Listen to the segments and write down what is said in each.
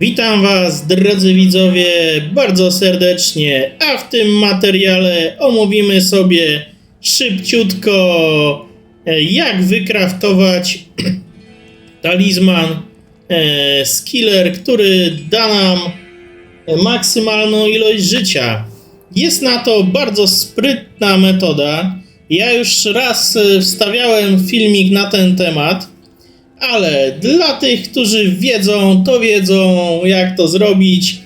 Witam Was, drodzy widzowie, bardzo serdecznie, a w tym materiale omówimy sobie szybciutko, e, jak wykraftować talizman e, Skiller, który da nam maksymalną ilość życia. Jest na to bardzo sprytna metoda. Ja już raz e, wstawiałem filmik na ten temat. Ale dla tych, którzy wiedzą, to wiedzą, jak to zrobić.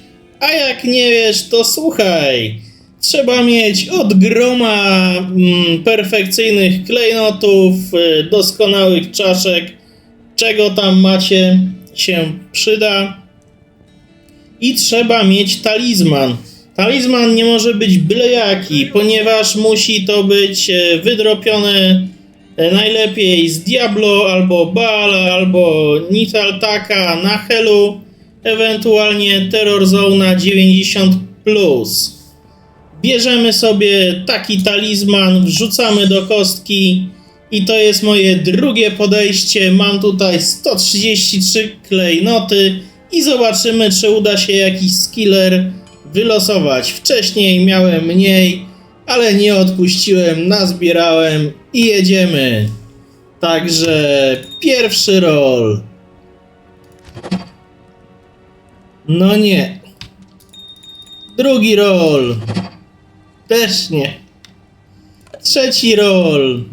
A jak nie wiesz, to słuchaj. Trzeba mieć od groma mm, perfekcyjnych klejnotów, y, doskonałych czaszek, czego tam macie, się przyda. I trzeba mieć talizman. Talizman nie może być byle jaki, ponieważ musi to być e, wydropione E, Najlepiej z Diablo, albo Baal, albo Nitaltaka na Helu, ewentualnie Terror Zone 90. Bierzemy sobie taki talizman, wrzucamy do kostki i to jest moje drugie podejście. Mam tutaj 133 klejnoty i zobaczymy, czy uda się jakiś skiller wylosować. Wcześniej miałem mniej, ale nie odpuściłem, nazbierałem i jedziemy. Także pierwszy roll. No nie. Drugi roll. Też nie. Trzeci roll.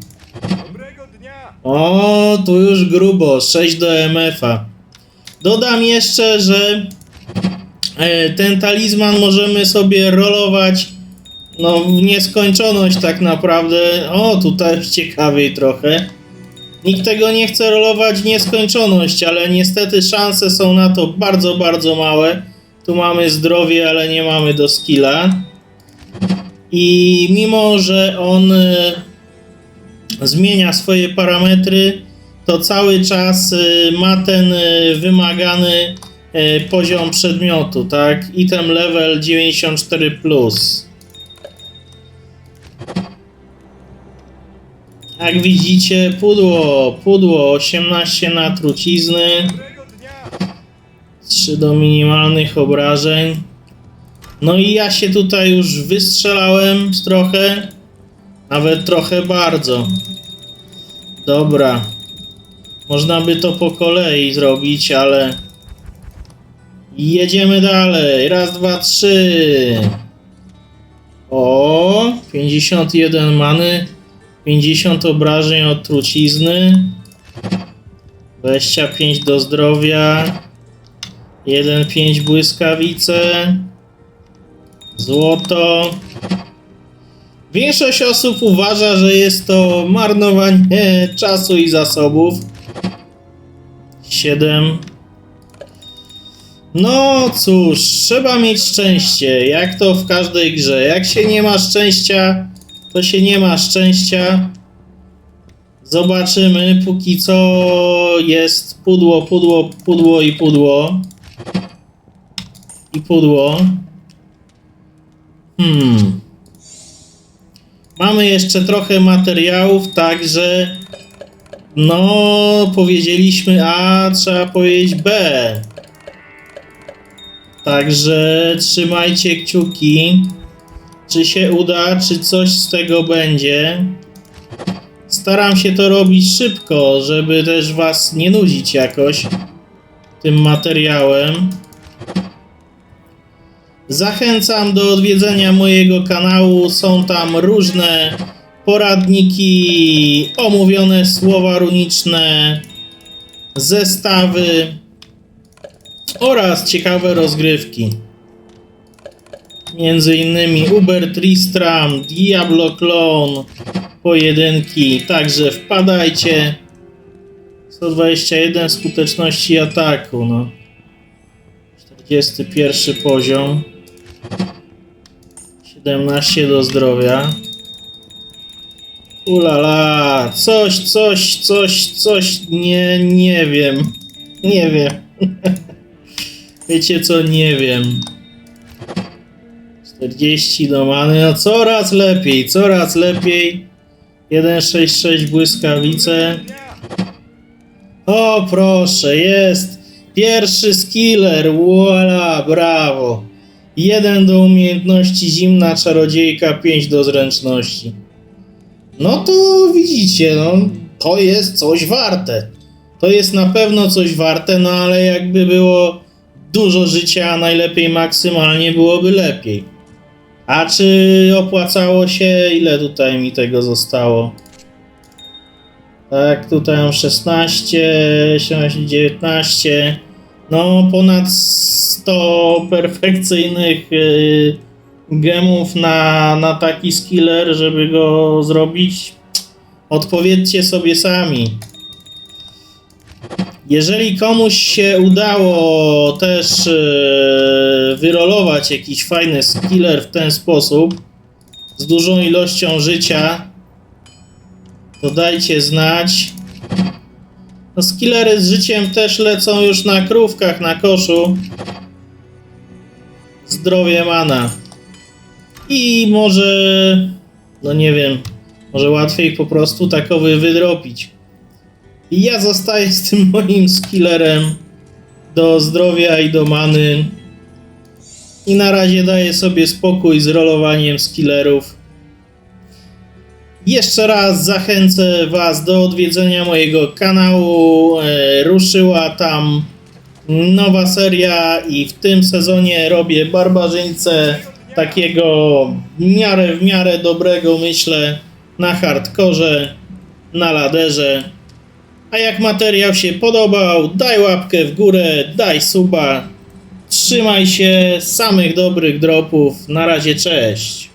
O, tu już grubo. 6 do MF-a. Dodam jeszcze, że e, ten talizman możemy sobie rolować no w nieskończoność tak naprawdę. O, tutaj już ciekawiej trochę. Nikt tego nie chce rolować w nieskończoność, ale niestety szanse są na to bardzo, bardzo małe. Tu mamy zdrowie, ale nie mamy do skilla. I mimo, że on e, zmienia swoje parametry, to cały czas e, ma ten e, wymagany poziom przedmiotu, tak? Item level 94+. Jak widzicie, pudło, pudło 18 na trucizny, Dobrego dnia! 3 do minimalnych obrażeń. No i ja się tutaj już wystrzelałem trochę, nawet trochę bardzo. Dobra. Można by to po kolei zrobić, ale jedziemy dalej. Raz, dwa, trzy. O, 51 many. 50 obrażeń od trucizny, 25 do zdrowia, 1,5 błyskawice, złoto. Większość osób uważa, że jest to marnowanie czasu i zasobów. 7. No cóż, trzeba mieć szczęście, jak to w każdej grze. Jak się nie ma szczęścia, to się nie ma szczęścia. Zobaczymy. Póki co jest pudło, pudło, pudło i pudło. I pudło. Hmm. Mamy jeszcze trochę materiałów, także no powiedzieliśmy A, trzeba powiedzieć B. Także trzymajcie kciuki. Czy się uda, czy coś z tego będzie. Staram się to robić szybko, żeby też was nie nudzić jakoś tym materiałem. Zachęcam do odwiedzenia mojego kanału. Są tam różne poradniki, omówione słowa runiczne, zestawy oraz ciekawe rozgrywki. Między innymi Uber Tristram, Diablo Clone, pojedynki, także wpadajcie. 121 skuteczności ataku, no. 41 poziom. 17 do zdrowia. Ulala, coś, coś, coś, coś, nie, nie wiem. Nie wiem. Wiecie co, nie wiem. 40 do many, no coraz lepiej, coraz lepiej. 166 błyskawice. O proszę, jest. Pierwszy skiller, voila, brawo. Jeden do umiejętności zimna czarodziejka, pięć do zręczności. No to widzicie, no to jest coś warte. To jest na pewno coś warte, no ale jakby było dużo życia, a najlepiej maksymalnie byłoby lepiej. A czy opłacało się? Ile tutaj mi tego zostało? Tak, tutaj mam 16, 17, 19. No, ponad 100 perfekcyjnych yy, gemów na, na taki skiller, żeby go zrobić. Odpowiedzcie sobie sami. Jeżeli komuś się udało też yy, wyrolować jakiś fajny skiller w ten sposób, z dużą ilością życia, to dajcie znać. No skillery z życiem też lecą już na krówkach, na koszu. Zdrowie mana. I może, no nie wiem, może łatwiej po prostu takowy wydropić. I ja zostaję z tym moim skillerem do zdrowia i do many. I na razie daję sobie spokój z rolowaniem skillerów. Jeszcze raz zachęcę Was do odwiedzenia mojego kanału. E, ruszyła tam nowa seria i w tym sezonie robię barbarzyńcę takiego w miarę, w miarę dobrego, myślę, na hardkorze, na laderze. A jak materiał się podobał, daj łapkę w górę, daj suba. Trzymaj się, samych dobrych dropów. Na razie, cześć.